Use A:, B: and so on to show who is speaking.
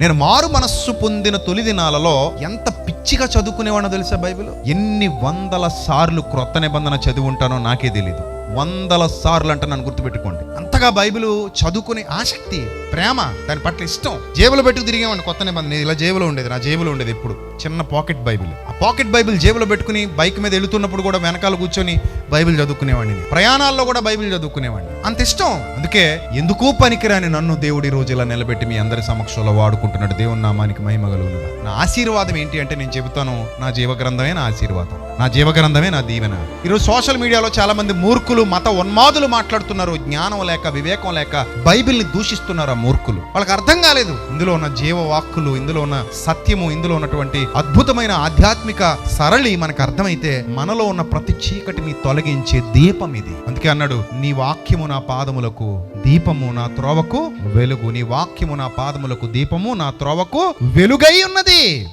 A: నేను మారు మనస్సు పొందిన తొలి దినాలలో ఎంత పిచ్చిగా చదువుకునేవాడో తెలుసా బైబిల్? ఎన్ని వందల సార్లు క్రొత్త నిబంధన చదివి ఉంటానో నాకే తెలియదు వందల సార్లు అంటే నన్ను గుర్తుపెట్టుకోండి. అంతగా బైబిల్ చదువుకునే ఆసక్తి ప్రేమ దాని పట్ల ఇష్టం. జేబులో పెట్టుకు తిరిగేవాడిని కొత్త నిబంధన ఇలా జేబులో ఉండేది నా జేబులో ఉండేది ఎప్పుడు. చిన్న పాకెట్ బైబిల్. ఆ పాకెట్ బైబిల్ జేబులో పెట్టుకుని బైక్ మీద వెళుతున్నప్పుడు కూడా వెనకాల కూర్చొని బైబిల్ చదువుకునేవాడిని ప్రయాణాల్లో కూడా బైబిల్ చదువుకునేవాడిని. అంత ఇష్టం. అందుకే ఎందుకు పనికిరాని నన్ను దేవుడి రోజు ఇలా నిలబెట్టి మీ అందరి సమక్షంలో వాడుకుంటున్నాడు. దేవుని నామానికి మహిమ కలుగునుగా. నా ఆశీర్వాదం ఏంటి అంటే నేను చెబుతాను నా జీవగ్రంథమే నా ఆశీర్వాదం. నా జీవగ్రంథమే నా దీవెన. ఈరోజు సోషల్ మీడియాలో చాలా మంది మూర్ఖులు మత ఉన్మాదులు మాట్లాడుతున్నారు జ్ఞానం లేక లేక వివేకం లేక బైబిల్ని దూషిస్తున్నారు ఆ మూర్ఖులు? వాళ్ళకి అర్థం కాలేదు. ఇందులో ఉన్న జీవవాక్కులు ఇందులో ఉన్న సత్యము ఇందులో ఉన్నటువంటి అద్భుతమైన ఆధ్యాత్మిక సరళి మనకు అర్థమైతే మనలో ఉన్న ప్రతి చీకటిని తొలగించే దీపం ఇది. అందుకే అన్నాడు నీ వాక్యము నా పాదములకు దీపము నా త్రోవకు వెలుగు. నీ వాక్యము నా పాదములకు దీపము నా త్రోవకు వెలుగై ఉన్నది.